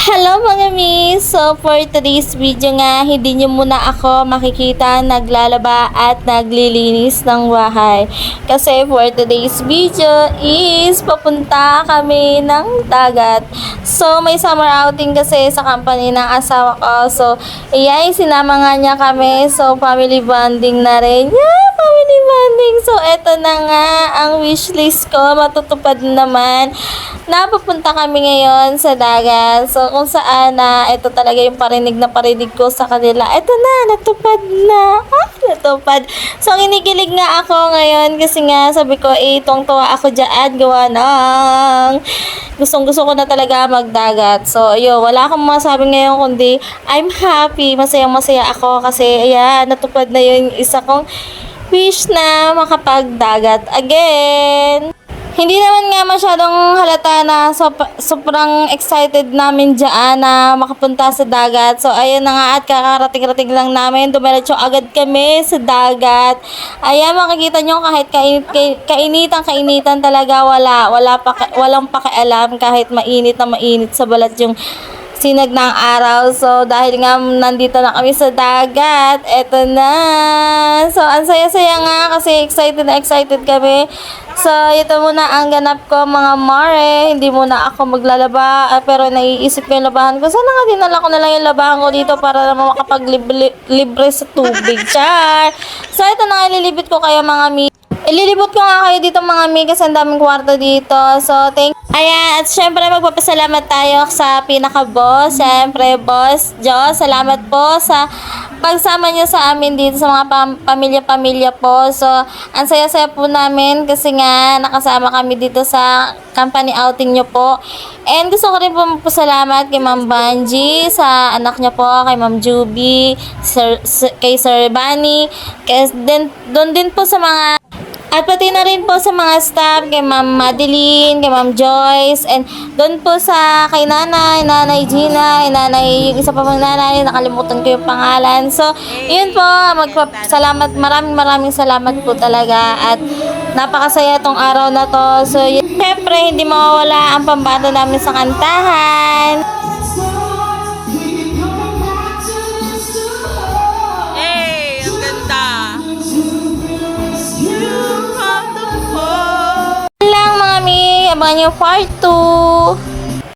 Hello mga miss! So for today's video nga, hindi nyo muna ako makikita naglalaba at naglilinis ng bahay. Kasi for today's video is papunta kami ng dagat. So may summer outing kasi sa company ng asawa ko. So iyan, sinama nga niya kami. So family bonding na rin. Yeah, bonding. So eto na nga ang wishlist ko. Matutupad naman. Napapunta kami ngayon sa dagat. So, kung saan na ito talaga yung parinig na parinig ko sa kanila. Ito na, natupad na. Ah, natupad. So, kinikilig nga ako ngayon kasi nga sabi ko, eh, tuwang-tuwa ako dyan. Gawa ng gustong gusto ko na talaga magdagat. So, ayun, wala akong masabi ngayon kundi I'm happy. Masayang masaya ako kasi, ayan, natupad na yung isa kong wish na makapagdagat again. Hindi naman nga masyadong halata na sop- sobrang excited namin dyan na makapunta sa dagat. So, ayun na nga at kakarating-rating lang namin. Dumiretso agad kami sa dagat. Ayan, makikita nyo kahit kainit, kain- kainitan, kainitan talaga wala. Wala pa, walang pakialam kahit mainit na mainit sa balat yung sinag ng araw. So, dahil nga nandito na kami sa dagat, eto na. So, ang saya-saya nga kasi excited na excited kami. So, ito muna ang ganap ko mga mare. Hindi muna ako maglalaba, ah, pero naiisip ko yung labahan ko. Sana nga dinala ko na lang yung labahan ko dito para naman makapag-libre sa tubig. Char! So, ito na nga, ililibit ko kayo mga mi. Ililibot ko nga kayo dito mga kasi ang daming kwarto dito. So, thank Ayan, at syempre magpapasalamat tayo sa pinaka-boss. Syempre, boss Diyos, salamat po sa pagsama niyo sa amin dito sa mga pam- pamilya-pamilya po. So, ang saya-saya po namin kasi nga nakasama kami dito sa company outing niyo po. And gusto ko rin po magpasalamat kay Ma'am Banji, sa anak niya po, kay Ma'am Juby, Sir, Sir- kay Sir Bunny, kay, din, doon din po sa mga at pati na rin po sa mga staff, kay Ma'am Madeline, kay Ma'am Joyce, and doon po sa kay Nanay, Nanay Gina, Nanay, yung isa pa pang nanay, nakalimutan ko yung pangalan. So, yun po, magpasalamat, maraming maraming salamat po talaga at napakasaya tong araw na to. So, yun, syempre, hindi mawawala ang pambato namin sa kantahan. Yun lang mga mi, abangan nyo part 2.